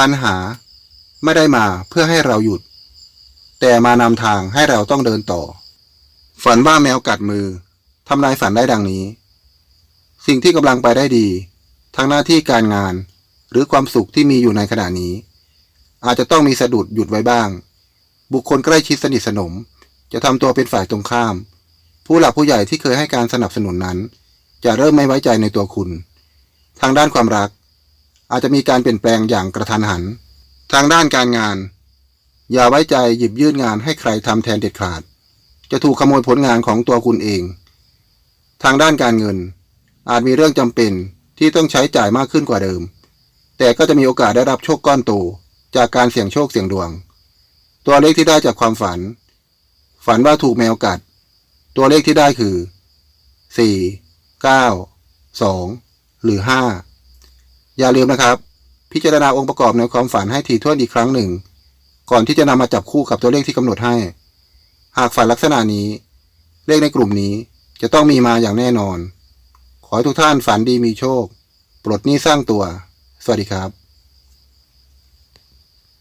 ปัญหาไม่ได้มาเพื่อให้เราหยุด แต่มานำทางให้เราต้องเดินต่อ ฝันว่าแมวกัดมือทำนายฝันได้ดังนี้ สิ่งที่กำลังไปได้ดีทั้งหน้าที่การงาน หรือความสุขที่มีอยู่ในขณะนี้ อาจจะต้องมีสะดุดหยุดไว้บ้าง บุคคลใกล้ชิดสนิทสนม จะทำตัวเป็นฝ่ายตรงข้าม ผู้หลักผู้ใหญ่ที่เคยให้การสนับสนุนนั้น จะเริ่มไม่ไว้ใจในตัวคุณ ทางด้านความรัก อาจจะมีการเปลี่ยนแปลงอย่างกระทันหัน ทางด้านการงาน อย่าไว้ใจหยิบยื่นงานให้ใครทำแทนเด็ดขาด จะถูกขโมยผลงานของตัวคุณเอง ทางด้านการเงิน อาจมีเรื่องจำเป็นที่ต้องใช้จ่ายมากขึ้นกว่าเดิม แต่ก็จะมีโอกาสได้รับโชคก้อนโตจากการเสี่ยงโชคเสี่ยงดวง ตัวเลขที่ได้จากความฝัน ฝันว่าถูกแมวกัด ตัวเลขที่ได้คือ 4 9 2 หรือ 5 อย่าลืมนะครับ พิจารณาองค์ประกอบในความฝันให้ถี่ถ้วนอีกครั้งหนึ่ง ก่อนที่จะนำมาจับคู่กับตัวเลขที่กำหนดให้ หากฝันลักษณะนี้ เลขในกลุ่มนี้จะต้องมีมาอย่างแน่นอน ขอให้ทุกท่านฝันดีมีโชค ปลดหนี้สร้างตัว สวัสดีครับ